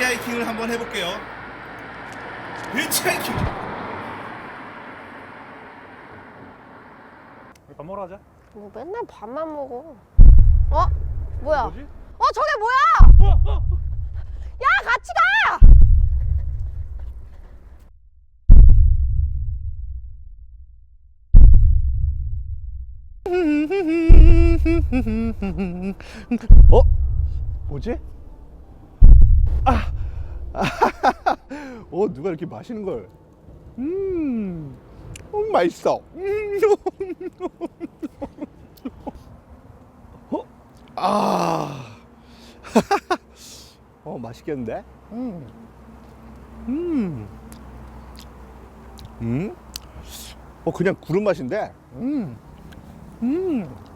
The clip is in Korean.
히치하이킹을 한번 해볼게요. 히치하이킹. 밥 먹으러 가자. 뭐 맨날 밥만 먹어. 어? 뭐야? 뭐지? 어 저게 뭐야? 야 같이 가! 어? 뭐지? 아! 어, 누가 이렇게 마시는 걸? 음, 어, 맛있어. 음. 어? 아, 어, 맛있겠는데? 음, 음, 음, 어, 그냥 구름 맛인데? 음, 음.